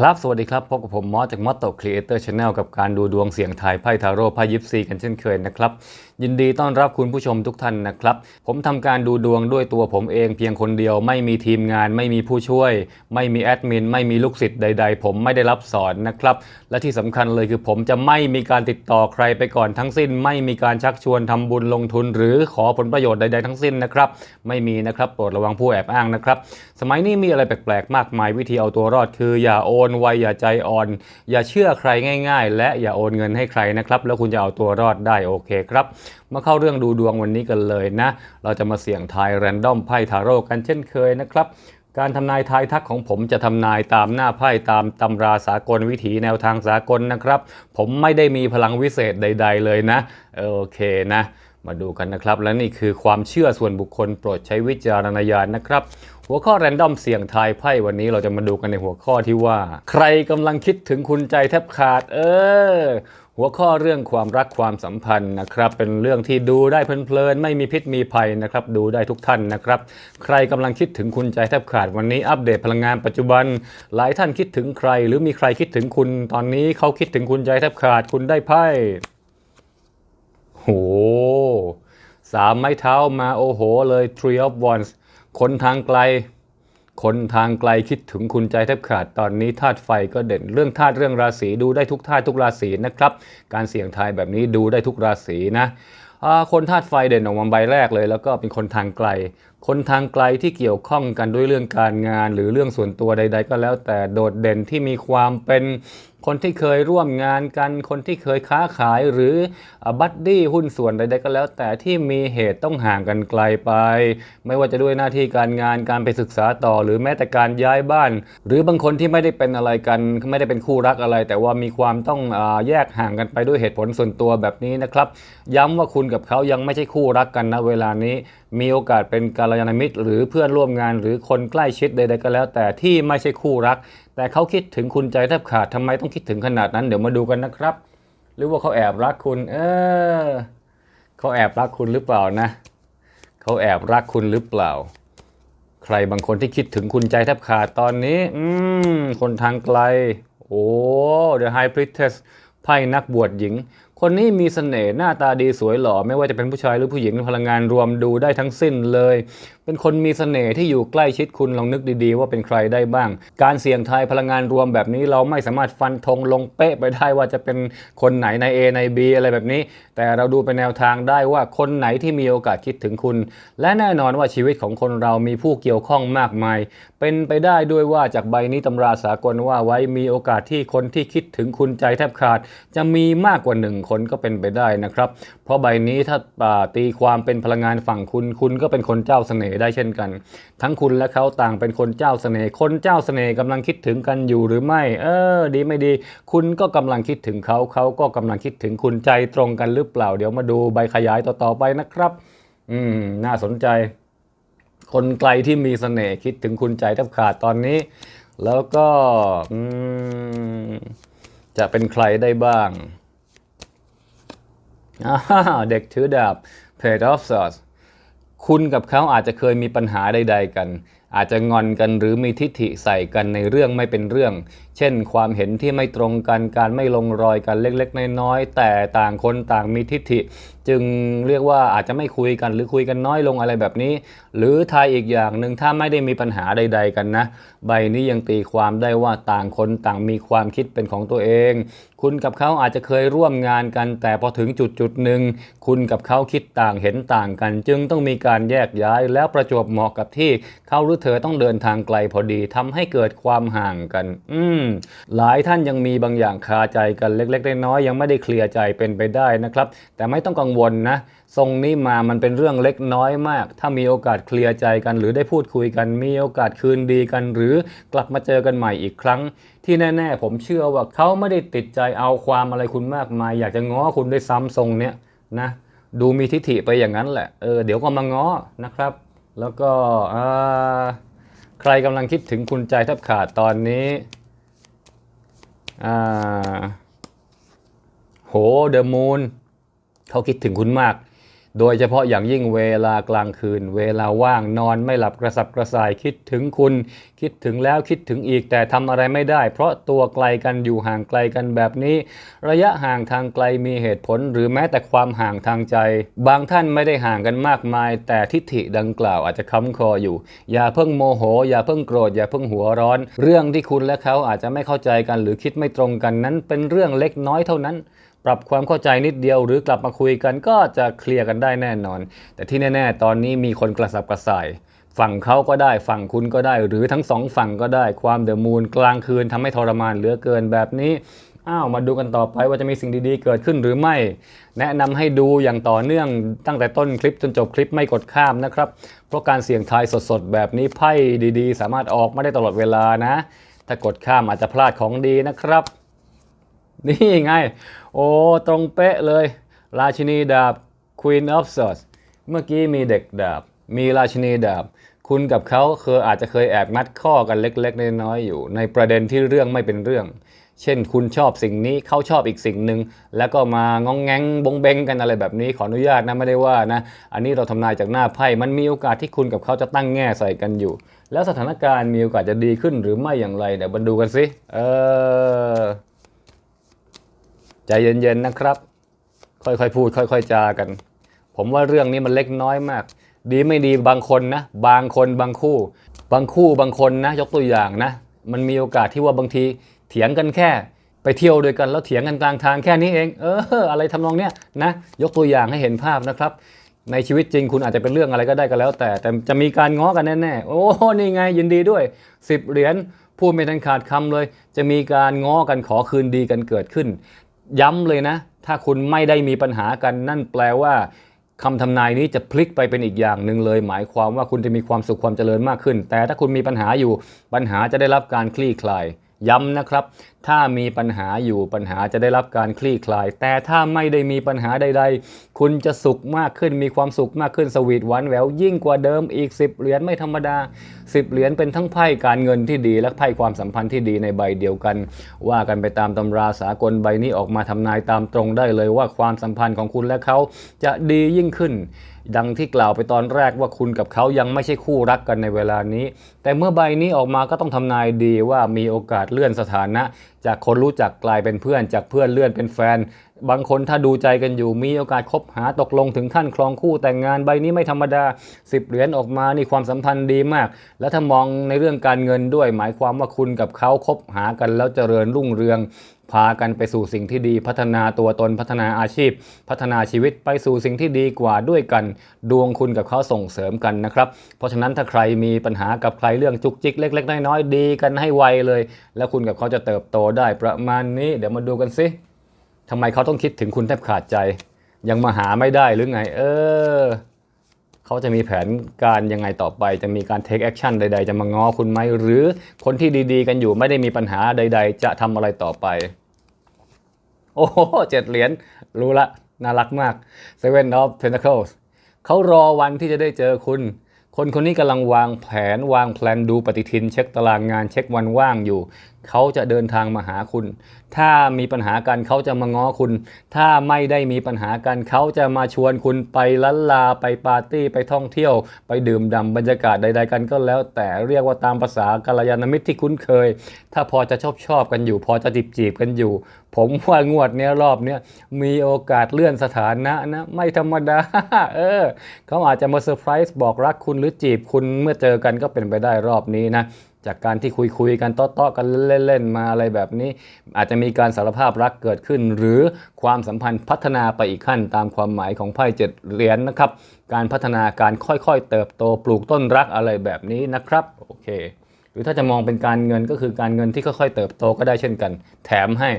ครับ สวัสดีครับ พบกับผมมอสจากมอตโตครีเอเตอร์ชาแนลกับการดูดวงเสียงทายไพ่ทาโร่ไพ่ยิปซีกันเช่นเคยนะครับ ยินดีต้อนรับคุณผู้ชมทุกท่านนะครับ ผมทำการดูดวงด้วยตัวผมเองเพียงคนเดียว ไม่มีทีมงาน ไม่มีผู้ช่วย ไม่มีแอดมิน ไม่มีลูกศิษย์ใด ๆ ผมไม่ได้รับสอนนะครับ และที่สำคัญเลยคือผมจะไม่มีการติดต่อใครไปก่อนทั้งสิ้น ไม่มีการชักชวนทำบุญลงทุน หรือขอผลประโยชน์ใด ๆ ทั้งสิ้นนะครับ ไม่มีนะครับโปรดระวังผู้แอบอ้างนะครับ สมัยนี้มีอะไรแปลกๆ มากมายวิธีเอาตัวรอดคืออย่าโอนนไวอย่าใจอ่อน อย่าเชื่อใครง่าย ๆ และอย่าโอนเงินให้ใครนะครับ แล้วคุณจะเอาตัวรอดได้โอเคครับ มาเข้าเรื่องดูดวงวันนี้กันเลยนะ เราจะมาเสี่ยงทายแรนดอมไพ่ทาโร่กันเช่นเคยนะครับการทำนายทายทักของผมจะทำนายตามหน้าไพ่ตามตำราสากลวิถีแนวทางสากลนะครับ ผมไม่ได้มีพลังวิเศษใด ๆ เลยนะโอเคนะ มาดูกันนะครับ และนี่คือความเชื่อส่วนบุคคลโปรดใช้วิจารณญาณนะครับ หัวข้อแรนดอมเสี่ยงทายไพ่วันนี้เราจะมาดูกันในหัวข้อที่ว่า ใครกำลังคิดถึงคุณใจแทบขาด เออ หัวข้อเรื่องความรักความสัมพันธ์นะครับ เป็นเรื่องที่ดูได้เพลินๆไม่มีพิษมีภัยนะครับ ดูได้ทุกท่านนะครับ ใครกำลังคิดถึงคุณใจแทบขาดวันนี้อัปเดตพลังงานปัจจุบัน หลายท่านคิดถึงใคร หรือมีใครคิดถึงคุณตอนนี้เขาคิดถึงคุณใจแทบขาดคุณได้ไพ่โหสามไม้เท้ามาโอ้โหเลย Three of Wands คนทางไกล คนทางไกลคิดถึงคุณใจแทบขาดตอนนี้ธาตุไฟก็เด่นเรื่องธาตุเรื่องราศีดูได้ทุกธาตุทุกราศีนะครับ การเสี่ยงทายแบบนี้ดูได้ทุกราศีนะคนธาตุไฟเด่นออกมาใบแรกเลย แล้วก็เป็นคนทางไกลคนทางไกลที่เกี่ยวข้องกันด้วยเรื่องการงาน หรือเรื่องส่วนตัวใด ๆ ก็แล้วแต่โดดเด่นที่มีความเป็นคนที่เคยร่วมงานกัน คนที่เคยค้าขายหรือบัดดี้หุ้นส่วนใด ๆ ก็แล้วแต่ที่มีเหตุต้องห่างกันไกลไป ไม่ว่าจะด้วยหน้าที่การงานการไปศึกษาต่อ หรือแม้แต่การย้ายบ้าน หรือบางคนที่ไม่ได้เป็นอะไรกัน ไม่ได้เป็นคู่รักอะไร แต่ว่ามีความต้องอแยกห่างกันไปด้วยเหตุผลส่วนตัวแบบนี้นะครับ ย้ำว่าคุณกับเขายังไม่ใช่คู่รักกันนะเวลานี้มีโอกาสเป็นกัลยาณมิตร หรือเพื่อนร่วมงานหรือคนใกล้ชิดใดๆก็แล้ว แต่ที่ไม่ใช่คู่รัก แต่เขาคิดถึงคุณใจแทบขาดทำไมต้องคิดถึงขนาดนั้นเดี๋ยวมาดูกันนะครับ หรือว่าเขาแอบรักคุณ เออเขาแอบรักคุณหรือเปล่านะเขาแอบรักคุณหรือเปล่า ใครบางคนที่คิดถึงคุณใจแทบขาดตอนนี้ อืมคนทางไกล โอ้ The High Priestess ไพ่นักบวชหญิง คนนี้มีเสน่ห์หน้าตาดีสวยหล่อไม่ว่าจะเป็นผู้ชายหรือผู้หญิงพลังงานรวมดูได้ทั้งสิ้นเลย เป็นคนมีเสน่ห์ที่อยู่ใกล้ชิดคุณลองนึกดีๆ ว่าเป็นใครได้บ้าง การเสี่ยงทายพลังงานรวมแบบนี้เราไม่สามารถฟันธงลงเป๊ะไปได้ว่าจะเป็นคนไหนใน A ใน B อะไรแบบนี้ แต่เราดูเป็นแนวทางได้ว่าคนไหนที่มีโอกาสคิดถึงคุณ และแน่นอนว่าชีวิตของคนเรามีผู้เกี่ยวข้องมากมาย เป็นไปได้ด้วยว่าจากใบนี้ตำราสากลว่าไว้มีโอกาสที่คนที่คิดถึงคุณใจแทบขาด จะมีมากกว่าหนึ่งคนก็เป็นไปได้นะครับ เพราะใบนี้ถ้าอ่าตีความเป็นพลังงานฝั่งคุณคุณก็เป็นคนเจ้าเสน่ห์ได้เช่นกัน ทั้งคุณและเขาต่างเป็นคนเจ้าเสน่ห์คนเจ้าเสน่ห์กำลังคิดถึงกันอยู่หรือไม่ เออ ดีไม่ดี คุณก็กำลังคิดถึงเขาเขาก็กำลังคิดถึงคุณใจตรงกันหรือเปล่า เดี๋ยวมาดูใบขยายต่อๆไปนะครับ อืม น่าสนใจ คนไกลที่มีเสน่ห์คิดถึงคุณใจแทบขาดตอนนี้ แล้วก็อืจะเป็นใครได้บ้างอ่าเด็กถือดาบ Page of Swords คุณกับเขาอาจจะเคยมีปัญหาใด ๆ กัน อาจจะงอนกันหรือมีทิฐิใส่กันในเรื่องไม่เป็นเรื่อง เช่น ความเห็นที่ไม่ตรงกันการไม่ลงรอยกันเล็กๆ น้อยๆแต่ต่างคนต่างมีทิฏฐิ จึงเรียกว่าอาจจะไม่คุยกันหรือคุยกันน้อยลงอะไรแบบนี้ หรือทายอีกอย่างหนึ่งถ้าไม่ได้มีปัญหาใด ๆ กันนะ ใบนี้ยังตีความได้ว่าต่างคนต่างมีความคิดเป็นของตัวเอง คุณกับเขาอาจจะเคยร่วมงานกัน แต่พอถึงจุดจุดหนึ่งคุณกับเขาคิดต่างเห็นต่างกัน จึงต้องมีการแยกย้ายแล้วประจวบเหมาะกับที่เขาหรือเธอต้องเดินทางไกลพอดีทำให้เกิดความห่างกัน อืมหลายท่านยังมีบางอย่างคาใจกันเล็กๆน้อยๆยังไม่ได้เคลียร์ใจเป็นไปได้นะครับ แต่ไม่ต้องกังวลนะทรงนี้มามันเป็นเรื่องเล็กน้อยมาก ถ้ามีโอกาสเคลียร์ใจกัน หรือได้พูดคุยกัน มีโอกาสคืนดีกัน หรือกลับมาเจอกันใหม่อีกครั้ง ที่แน่ๆ ผมเชื่อว่าเขาไม่ได้ติดใจเอาความอะไรคุณมากมาย อยากจะง้อคุณด้วยซ้ำทรงเนี้ยนะดูมีทิฐิไปอย่างนั้นแหละเออเดี๋ยวก็มาง้อนะครับ แล้วก็ใครกำลังคิดถึงคุณใจแทบขาดตอนนี้ โหเดอะมูนเขาคิดถึงคุณมาก โดยเฉพาะอย่างยิ่งเวลากลางคืน เวลาว่างนอนไม่หลับกระสับกระส่ายคิดถึงคุณ คิดถึงแล้วคิดถึงอีกแต่ทำอะไรไม่ได้ เพราะตัวไกลกันอยู่ห่างไกลกันแบบนี้ ระยะห่างทางไกลมีเหตุผล หรือแม้แต่ความห่างทางใจ บางท่านไม่ได้ห่างกันมากมาย แต่ทิฐิดังกล่าวอาจจะค้ำคออยู่ อย่าเพิ่งโมโห อย่าเพิ่งโกรธอย่าเพิ่งหัวร้อน เรื่องที่คุณและเขาอาจจะไม่เข้าใจกัน หรือคิดไม่ตรงกันนั้นเป็นเรื่องเล็กน้อยเท่านั้น ปรับความเข้าใจนิดเดียว หรือกลับมาคุยกันก็จะเคลียร์กันได้แน่นอน แต่ที่แน่ ๆ ตอนนี้มีคนกระสับกระส่ายฝั่งเขาก็ได้ฝั่งคุณก็ได้ หรือทั้งสองฝั่งก็ได้ความเดอะมูนกลางคืนทำให้ทรมานเหลือเกินแบบนี้อ้าวมาดูกันต่อไปว่าจะมีสิ่งดีๆเกิดขึ้นหรือไม่ แนะนำให้ดูอย่างต่อเนื่องตั้งแต่ต้นคลิปจนจบคลิปไม่กดข้ามนะครับ เพราะการเสี่ยงทายสดๆ แบบนี้ไพ่ดีๆ สามารถออกมาได้ตลอดเวลานะ ถ้ากดข้ามอาจจะพลาดของดีนะครับ นี่ไง โอ้ ตรงเป๊ะเลย ราชินีดาบ Queen of Swords เมื่อกี้มีเด็กดาบ มีราชินีดาบ คุณกับเขาเคยอาจจะเคยแอบงัดข้อกันเล็กๆน้อยๆอยู่ ในประเด็นที่เรื่องไม่เป็นเรื่อง เช่นคุณชอบสิ่งนี้เขาชอบอีกสิ่งหนึ่งแล้วก็มางองแงงบงเบงกันอะไรแบบนี้ขออนุญาตนะไม่ได้ว่านะ อันนี้เราทำนายจากหน้าไพ่มันมีโอกาสที่คุณกับเขาจะตั้งแง่ใส่กันอยู่ แล้วสถานการณ์มีโอกาสจะดีขึ้นหรือไม่อย่างไรเดี๋ยวมาดูกันสิเออ ใจเย็นๆนะครับ ค่อยๆพูด ค่อย ๆจากัน ผมว่าเรื่องนี้มันเล็กน้อยมาก ดีไม่ดีบางคนนะ บางคนบางคู่ บางคู่บางคนนะ ยกตัวอย่างนะ มันมีโอกาสที่ว่าบางทีเถียงกันแค่ ไปเที่ยวด้วยกันแล้วเถียงกันกลางทางแค่นี้เอง เออ อะไรทำนองเนี้ยนะ ยกตัวอย่างให้เห็นภาพนะครับในชีวิตจริงคุณอาจจะเป็นเรื่องอะไรก็ได้ก็แล้ว แต่แต่จะมีการง้อกันแน่ๆ โอ้นี่ไงยินดีด้วย 10 เหรียญพูดไม่ทันขาดคำเลย จะมีการง้อกันขอคืนดีกันเกิดขึ้น ย้ำเลยนะ ถ้าคุณไม่ได้มีปัญหากันนั่นแปลว่าคำทำนายนี้จะพลิกไปเป็นอีกอย่างหนึ่งเลย หมายความว่าคุณจะมีความสุขความเจริญมากขึ้น แต่ถ้าคุณมีปัญหาอยู่ปัญหาจะได้รับการคลี่คลาย ย้ำนะครับ ถ้ามีปัญหาอยู่ปัญหาจะได้รับการคลี่คลาย แต่ถ้าไม่ได้มีปัญหาใด ๆ คุณจะสุขมากขึ้น มีความสุขมากขึ้นสวีทหวานแหววยิ่งกว่าเดิมอีก 10 เหรียญไม่ธรรมดา 10 เหรียญเป็นทั้งไพ่การเงินที่ดี และไพ่ความสัมพันธ์ที่ดีในใบเดียวกัน ว่ากันไปตามตำราสากลใบนี้ออกมาทำนายตามตรงได้เลยว่าความสัมพันธ์ของคุณและเขาจะดียิ่งขึ้น ดังที่กล่าวไปตอนแรกว่าคุณกับเขายังไม่ใช่คู่รักกันในเวลานี้ แต่เมื่อใบนี้ออกมาก็ต้องทำนายดีว่ามีโอกาสเลื่อนสถานะ จากคนรู้จักกลายเป็นเพื่อน จากเพื่อนเลื่อนเป็นแฟน บางคนถ้าดูใจกันอยู่มีโอกาสคบหาตกลงถึงขั้นครองคู่แต่งงานใบนี้ไม่ธรรมดา 10 เหรียญออกมานี่ความสัมพันธ์ดีมาก และถ้ามองในเรื่องการเงินด้วย หมายความว่าคุณกับเขาคบหากันแล้วเจริญรุ่งเรือง พากันไปสู่สิ่งที่ดีพัฒนาตัวตนพัฒนาอาชีพ พัฒนาชีวิตไปสู่สิ่งที่ดีกว่าด้วยกัน ดวงคุณกับเขาส่งเสริมกันนะครับ เพราะฉะนั้นถ้าใครมีปัญหากับใครเรื่องจุกจิกเล็ก ๆ น้อยๆดีกันให้ไวเลย แล้วคุณกับเขาจะเติบโตได้ประมาณนี้ เดี๋ยวมาดูกันสิทำไมเขาต้องคิดถึงคุณแทบขาดใจ ยังมาหาไม่ได้หรือไง เออ เขาจะมีแผนการยังไงต่อไป จะมีการ take action ใด ๆ จะมาง้อคุณไหม หรือคนที่ดีๆ กันอยู่ไม่ได้มีปัญหาใด ๆ จะทำอะไรต่อไป โอ้โหเจ็ดเหรียญรู้ละ น่ารักมาก Seven of Pentacles เขารอวันที่จะได้เจอคุณ คนคนนี้กำลังวางแผนวางแพลนดูปฏิทิน เช็คตารางงานเช็ควันว่างอยู่ เขาจะเดินทางมาหาคุณ ถ้ามีปัญหากันเขาจะมาง้อคุณ ถ้าไม่ได้มีปัญหากันเขาจะมาชวนคุณไปลันลาไปปาร์ตี้ไปท่องเที่ยว ไปดื่มด่ำบรรยากาศใด ๆ กันก็แล้ว แต่เรียกว่าตามภาษากัลยาณมิตรที่คุ้นเคย ถ้าพอจะชอบชอบกันอยู่ พอจะจีบจีบกันอยู่ ผมว่างวดเนี้ยรอบเนี้ยมีโอกาสเลื่อนสถานะนะไม่ธรรมดาเออเขาอาจจะมาเซอร์ไพรส์บอกรักคุณหรือจีบคุณเมื่อเจอกันก็เป็นไปได้รอบนี้นะ จากการที่คุยคุยกันโต้อๆกันเล่นๆมาอะไรแบบนี้ อาจจะมีการสารภาพรักเกิดขึ้น หรือความสัมพันธ์พัฒนาไปอีกขั้นตามความหมายของไพ่เจ็ดเหรียญนะครับ การพัฒนาการค่อยๆ เติบโตปลูกต้นรักอะไรแบบนี้นะครับโอเค หรือถ้าจะมองเป็นการเงินก็คือการเงินที่ค่อยๆ เติบโตก็ได้เช่นกัน แถมให้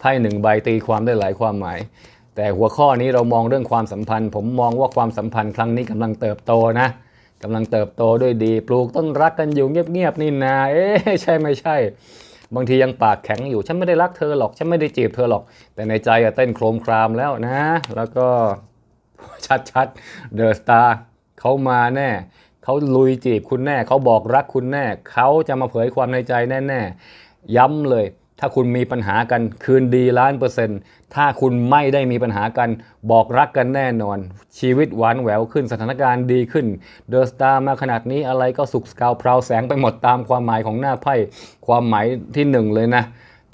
ไพ่หนึ่งใบตีความได้หลายความหมายแต่หัวข้อนี้เรามองเรื่องความสัมพันธ์ ผมมองว่าความสัมพันธ์ครั้งนี้กำลังเติบโตนะ กำลังเติบโตด้วยดี ปลูกต้นรักกันอยู่เงียบๆนี่นาเอ๊ใช่ไม่ใช่ บางทียังปากแข็งอยู่ ฉันไม่ได้รักเธอหรอก ฉันไม่ได้จีบเธอหรอก แต่ในใจอะเต้นโครมครามแล้วนะ แล้วก็ชัดๆเดอะสตาร์เขามาแน่เขาลุยจีบคุณแน่ เขาบอกรักคุณแน่ เขาจะมาเผยความในใจแน่ๆ ย้ำเลย ถ้าคุณมีปัญหากันคืนดีล้านเปอร์เซ็นต์ถ้าคุณไม่ได้มีปัญหากันบอกรักกันแน่นอน ชีวิตหวานแหววขึ้นสถานการณ์ดีขึ้น เดอะสตาร์มาขนาดนี้อะไรก็สุกสกาวพราวแสงไปหมดตามความหมายของหน้าไพ่ความหมายที่หนึ่งเลยนะ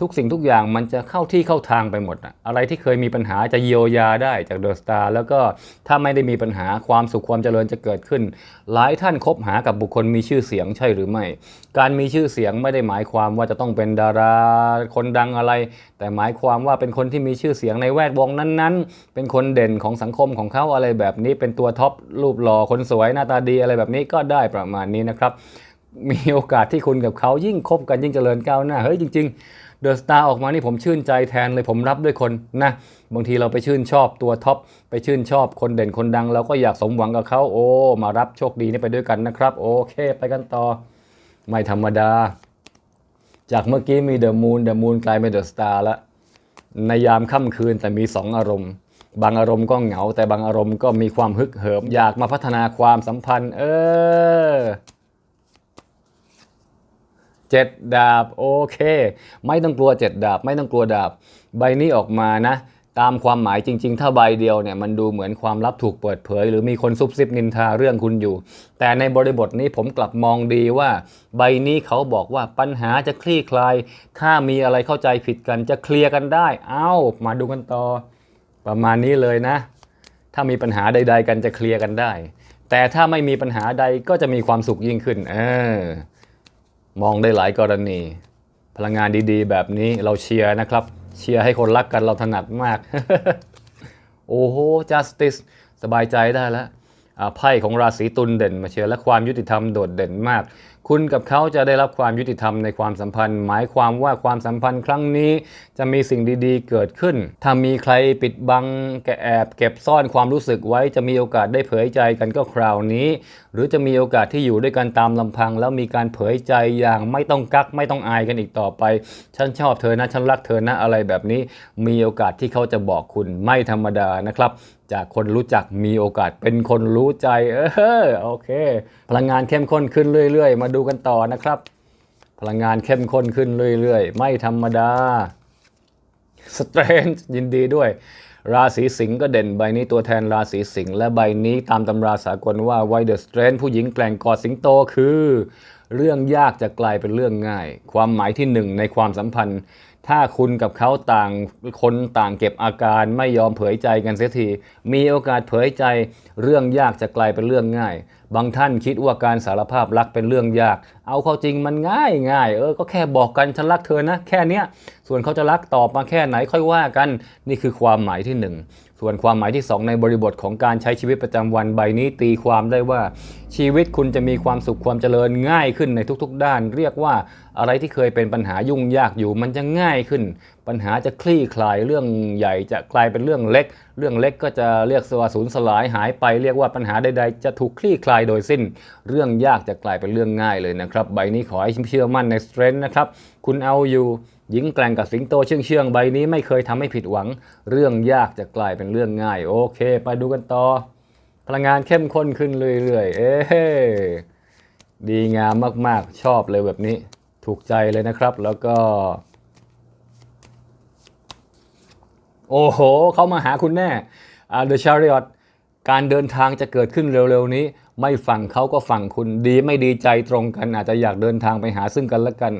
ทุกสิ่งทุกอย่างมันจะเข้าที่เข้าทางไปหมดอะอะไรที่เคยมีปัญหาจะเยียวยาได้จากเดอะสตาร์แล้วก็ถ้าไม่ได้มีปัญหาความสุขความเจริญจะเกิดขึ้น หลายท่านคบหากับบุคคลมีชื่อเสียงใช่หรือไม่ การมีชื่อเสียงไม่ได้หมายความว่าจะต้องเป็นดาราคนดังอะไร แต่หมายความว่าเป็นคนที่มีชื่อเสียงในแวดวงนั้นๆ เป็นคนเด่นของสังคมของเขาอะไรแบบนี้ เป็นตัวท็อปรูปหล่อคนสวยหน้าตาดีอะไรแบบนี้ก็ได้ประมาณนี้นะครับมีโอกาสที่คุณกับเขายิ่งคบกันยิ่งเจริญก้าวหน้าเฮ้ยจริง ๆ เดอะสตาร์ออกมานี่ผมชื่นใจแทนเลยผมรับด้วยคนนะ บางทีเราไปชื่นชอบตัวท็อปไปชื่นชอบคนเด่นคนดัง เราก็อยากสมหวังกับเขาโอ้ มารับโชคดีนี่ไปด้วยกันนะครับ โอเคไปกันต่อ ไม่ธรรมดา จากเมื่อกี้มีเดอะมูนเดอะมูนกลายเป็นเดอะสตาร์ละในยามค่ำคืนแต่มีสองอารมณ์ บางอารมณ์ก็เหงา แต่บางอารมณ์ก็มีความฮึกเหิม อยากมาพัฒนาความสัมพันธ์ เออ เจ็ดดาบโอเค ไม่ต้องกลัวเจ็ดดาบ ไม่ต้องกลัวดาบ ใบนี้ออกมานะ ตามความหมายจริง ๆ ถ้าใบเดียวเนี่ยมันดูเหมือนความลับถูกเปิดเผย หรือมีคนซุบซิบนินทาเรื่องคุณอยู่ แต่ในบริบทนี้ผมกลับมองดีว่า ใบนี้เขาบอกว่าปัญหาจะคลี่คลาย ถ้ามีอะไรเข้าใจผิดกันจะเคลียร์กันได้ เอ้า มาดูกันต่อ ประมาณนี้เลยนะ ถ้ามีปัญหาใด ๆ กันจะเคลียร์กันได้ แต่ถ้าไม่มีปัญหาใดก็จะมีความสุขยิ่งขึ้น เออ มองได้หลายกรณี พลังงานดีๆ แบบนี้เราเชียร์นะครับ เชียร์ให้คนรักกันเราถนัดมาก โอ้โห justice สบายใจได้แล้วไพ่ของราศีตุลเด่นมาเชียร์และความยุติธรรมโดดเด่นมาก คุณกับเขาจะได้รับความยุติธรรมในความสัมพันธ์ หมายความว่าความสัมพันธ์ครั้งนี้จะมีสิ่งดีๆ เกิดขึ้น ถ้ามีใครปิดบังแกแอบเก็บซ่อนความรู้สึกไว้จะมีโอกาสได้เผยใจกันก็คราวนี้ หรือจะมีโอกาสที่อยู่ด้วยกันตามลำพัง แล้วมีการเผยใจอย่างไม่ต้องกักไม่ต้องอายกันอีกต่อไป ฉันชอบเธอนะฉันรักเธอนะอะไรแบบนี้ มีโอกาสที่เขาจะบอกคุณไม่ธรรมดานะครับ จากคนรู้จักมีโอกาสเป็นคนรู้ใจ เออโอเค พลังงานเข้มข้นขึ้นเรื่อย ๆ มาดูกันต่อนะครับ พลังงานเข้มข้นขึ้นเรื่อย ๆ ไม่ธรรมดาสเตรนยินดีด้วย ราศีสิงห์ก็เด่นใบนี้ตัวแทนราศีสิงห์และใบนี้ตามตำราสากลว่าไวเดอร์สเตรนผู้หญิงแกล่งกอดสิงโตคือ เรื่องยากจะกลายเป็นเรื่องง่าย ความหมายที่หนึ่งในความสัมพันธ์ ถ้าคุณกับเขาต่างคนต่างเก็บอาการไม่ยอมเผยใจกันเสียที มีโอกาสเผยใจเรื่องยากจะกลายเป็นเรื่องง่าย บางท่านคิดว่าการสารภาพรักเป็นเรื่องยาก เอาเข้าจริงมันง่ายง่ายเออก็แค่บอกกันฉันรักเธอนะ แค่เนี้ยส่วนเขาจะรักตอบมาแค่ไหนค่อยว่ากัน นี่คือความหมายที่หนึ่งส่วนความหมายที่ 2 ในบริบทของการใช้ชีวิตประจำวันใบนี้ตีความได้ว่า ชีวิตคุณจะมีความสุขความเจริญง่ายขึ้นในทุก ๆ ด้าน เรียกว่า อะไรที่เคยเป็นปัญหายุ่งยากอยู่ มันจะง่ายขึ้น ปัญหาจะคลี่คลายเรื่องใหญ่จะกลายเป็นเรื่องเล็ก เรื่องเล็กก็จะเรียกสวาสูญสลายหายไปเรียกว่าปัญหาใดๆ จะถูกคลี่คลายโดยสิ้น เรื่องยากจะกลายเป็นเรื่องง่ายเลยนะครับ ใบนี้ขอให้เชื่อมั่นในสเตรนท์นะครับคุณเอาอยู่หญิงแกร่งกับสิงโตเชื่องเชื่องใบนี้ไม่เคยทำให้ผิดหวัง เรื่องยากจะกลายเป็นเรื่องง่าย โอเค ไปดูกันต่อ พลังงานเข้มข้นขึ้นเรื่อยๆ เอ้ดีงามมากๆ ชอบเลยแบบนี้ ถูกใจเลยนะครับ แล้วก็ โอ้โห เขามาหาคุณแน่อา The Chariot การเดินทางจะเกิดขึ้นเร็วๆนี้ ไม่ฝั่งเขาก็ฝั่งคุณดีไม่ดีใจตรงกัน อาจจะอยากเดินทางไปหาซึ่งกันและกัน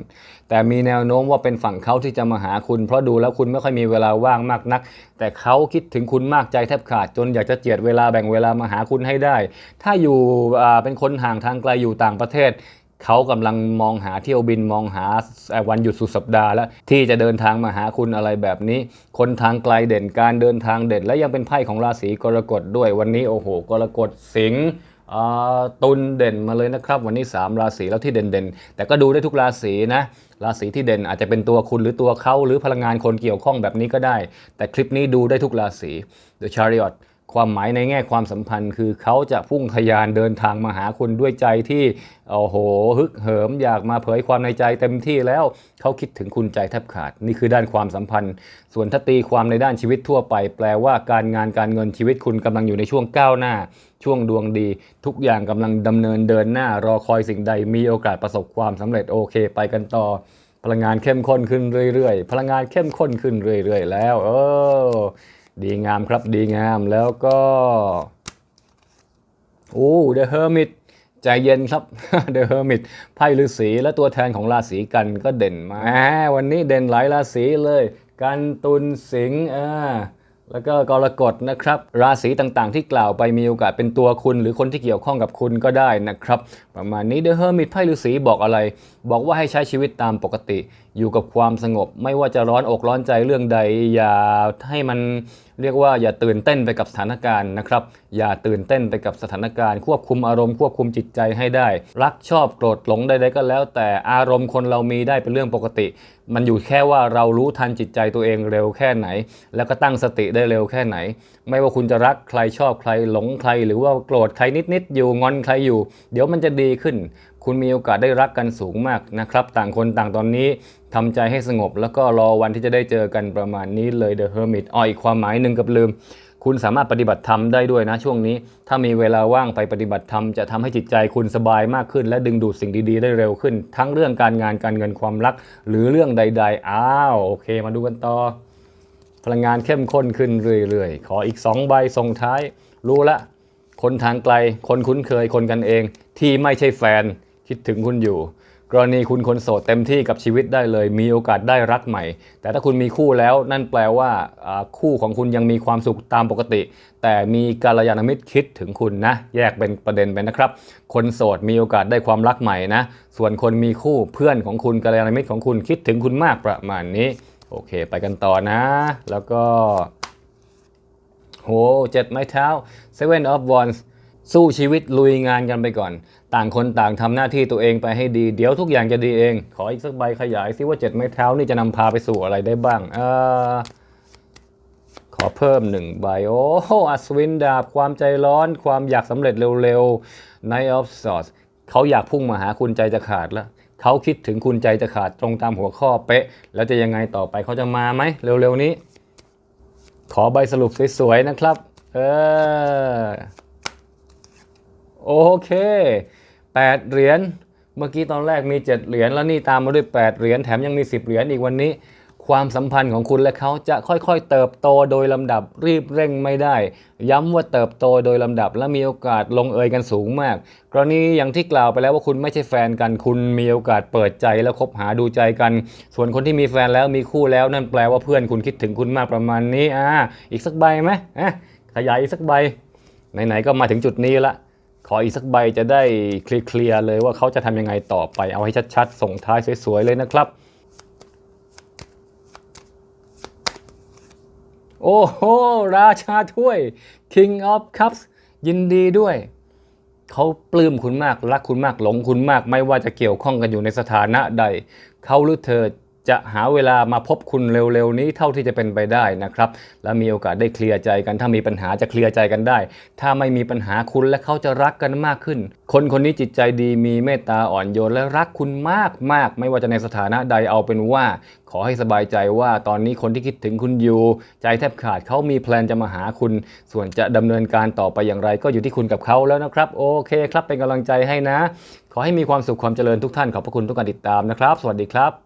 แต่มีแนวโน้มว่าเป็นฝั่งเขาที่จะมาหาคุณ เพราะดูแล้วคุณไม่ค่อยมีเวลาว่างมากนัก แต่เขาคิดถึงคุณมากใจแทบขาด จนอยากจะเจียดเวลาแบ่งเวลามาหาคุณให้ได้ ถ้าอยู่เป็นคนห่างทางไกลอยู่ต่างประเทศ เขากำลังมองหาเที่ยวบินมองหาวันหยุดสุดสัปดาห์แล้วที่จะเดินทางมาหาคุณอะไรแบบนี้ คนทางไกลเด่นการเดินทางเด่น และยังเป็นไพ่ของราศีกรกฎด้วยวันนี้โอ้โห กรกฎสิงห์ตุลเด่นมาเลยนะครับ วันนี้ 3 ราศีแล้วที่เด่นๆ แต่ก็ดูได้ทุกราศีนะ ราศีที่เด่นอาจจะเป็นตัวคุณหรือตัวเขาหรือพลังงานคนเกี่ยวข้องแบบนี้ก็ได้ แต่คลิปนี้ดูได้ทุกราศี The Chariot ความหมายในแง่ความสัมพันธ์ คือเขาจะพุ่งทยานเดินทางมาหาคุณด้วยใจที่โอ้โหฮึกเหิมอยากมาเผยความในใจเต็มที่แล้วเขาคิดถึงคุณใจแทบขาด นี่คือด้านความสัมพันธ์ ส่วนถ้าตีความในด้านชีวิตทั่วไป แปลว่าการงานการเงินชีวิตคุณกำลังอยู่ในช่วงก้าวหน้า ช่วงดวงดี ทุกอย่างกำลังดำเนินเดินหน้ารอคอยสิ่งใดมีโอกาสประสบความสำเร็จโอเค ไปกันต่อพลังงานเข้มข้นขึ้นเรื่อยๆ พลังงานเข้มข้นขึ้นเรื่อย ๆ แล้ว เออ ดีงามครับดีงามแล้วก็โอ้ The Hermit ใจเย็นครับ The Hermit ไพ่ฤาษีและตัวแทนของราศีกันก็เด่นมาวันนี้เด่นหลายราศีเลย กันตุลสิงห์อ่าแล้วก็กรกฎนะครับ ราศีต่างๆ ที่กล่าวไปมีโอกาสเป็นตัวคุณหรือคนที่เกี่ยวข้องกับคุณก็ได้นะครับ ประมาณนี้ The Hermit ไพ่ฤาษีบอกอะไร บอกว่าให้ใช้ชีวิตตามปกติ อยู่กับความสงบ ไม่ว่าจะร้อนอกร้อนใจเรื่องใด อย่าให้มันเรียกว่าอย่าตื่นเต้นไปกับสถานการณ์นะครับ อย่าตื่นเต้นไปกับสถานการณ์ ควบคุมอารมณ์ควบคุมจิตใจให้ได้ รักชอบโกรธหลงใดๆก็แล้ว แต่อารมณ์คนเรามีได้เป็นเรื่องปกติ มันอยู่แค่ว่าเรารู้ทันจิตใจตัวเองเร็วแค่ไหน แล้วก็ตั้งสติได้เร็วแค่ไหน ไม่ว่าคุณจะรักใครชอบใครหลงใคร หรือว่าโกรธใครนิดๆอยู่งอนใครอยู่ เดี๋ยวมันจะดีขึ้น คุณมีโอกาสได้รักกันสูงมากนะครับ ต่างคนต่างตอนนี้ทำใจให้สงบ แล้วก็รอวันที่จะได้เจอกันประมาณนี้เลย The Hermit อ๋ออีกความหมายหนึ่งกับลืม คุณสามารถปฏิบัติธรรมได้ด้วยนะช่วงนี้ ถ้ามีเวลาว่างไปปฏิบัติธรรมจะทำให้จิตใจคุณสบายมากขึ้น และดึงดูดสิ่งดีๆ ได้เร็วขึ้น ทั้งเรื่องการงานการเงินความรัก หรือเรื่องใด ๆ อ้าวโอเค มาดูกันต่อ พลังงานเข้มข้นขึ้นเรื่อยๆ ขออีก2ใบส่งท้าย รู้ละคนทางไกล คนคุ้นเคย คนกันเอง ที่ไม่ใช่แฟน คิดถึงคุณอยู่ กรณีคุณคนโสดเต็มที่กับชีวิตได้เลย มีโอกาสได้รักใหม่ แต่ถ้าคุณมีคู่แล้วนั่นแปลว่าคู่ของคุณยังมีความสุขตามปกติ แต่มีกัลยาณมิตรคิดถึงคุณนะ แยกเป็นประเด็นไปนะครับ คนโสดมีโอกาสได้ความรักใหม่นะ ส่วนคนมีคู่เพื่อนของคุณกัลยาณมิตรของคุณคิดถึงคุณมากประมาณนี้ โอเค ไปกันต่อนะ แล้วก็โหเจ็ดไม้เท้า Seven of Wands สู้ชีวิตลุยงานกันไปก่อน ต่างคนต่างทำหน้าที่ตัวเองไปให้ดี เดี๋ยวทุกอย่างจะดีเอง ขออีกสักใบขยายซิว่าเจ็ดไม้เท้านี่จะนำพาไปสู่อะไรได้บ้างอขอเพิ่มหนึ่งใบ โอ้อัศวินดาบความใจร้อน ความอยากสำเร็จเร็วๆ Knight of Swords เขาอยากพุ่งมาหาคุณใจจะขาดแล้วเขาคิดถึงคุณใจจะขาดตรงตามหัวข้อเป๊ะ แล้วจะยังไงต่อไปเขาจะมาไหมเร็วๆนี้ ขอใบสรุปสวยๆนะครับ เออโอเค 8 เหรียญ เมื่อกี้ตอนแรกมี 7 เหรียญแล้วนี่ตามมาด้วย 8 เหรียญแถมยังมี 10 เหรียญอีกวันนี้ ความสัมพันธ์ของคุณและเขาจะค่อยๆ เติบโตโดยลำดับรีบเร่งไม่ได้ ย้ำว่าเติบโตโดยลำดับและมีโอกาสลงเอยกันสูงมาก กรณีอย่างที่กล่าวไปแล้วว่าคุณไม่ใช่แฟนกัน คุณมีโอกาสเปิดใจแล้วคบหาดูใจกัน ส่วนคนที่มีแฟนแล้วมีคู่แล้วนั่นแปลว่าเพื่อนคุณคิดถึงคุณมากประมาณนี้อ่าอีกสักใบไหมอะขยายอีกสักใบไหนๆก็มาถึงจุดนี้ละ ขออีกสักใบจะได้เคลียร์เลยว่าเขาจะทำยังไงต่อไปเอาให้ชัดๆ ส่งท้ายสวยๆ เลยนะครับ โอ้โห ราชาถ้วย King of Cups ยินดีด้วย เขาปลื้มคุณมาก รักคุณมากหลงคุณมาก ไม่ว่าจะเกี่ยวข้องกันอยู่ในสถานะใด เขาหรือเธอ จะหาเวลามาพบคุณเร็วๆนี้เท่าที่จะเป็นไปได้นะครับ และมีโอกาสได้เคลียร์ใจกัน ถ้ามีปัญหาจะเคลียร์ใจกันได้ ถ้าไม่มีปัญหาคุณและเขาจะรักกันมากขึ้น คนคนนี้จิตใจดีมีเมตตาอ่อนโยนและรักคุณมากมากๆไม่ว่าจะในสถานะใดเอาเป็นว่า ขอให้สบายใจว่าตอนนี้คนที่คิดถึงคุณอยู่ ใจแทบขาดเขามีแพลนจะมาหาคุณ ส่วนจะดำเนินการต่อไปอย่างไร ก็อยู่ที่คุณกับเขาแล้วนะครับ โอเคครับเป็นกำลังใจให้นะ ขอให้มีความสุขความเจริญทุกท่านขอบพระคุณทุกการติดตามนะครับ สวัสดีครับ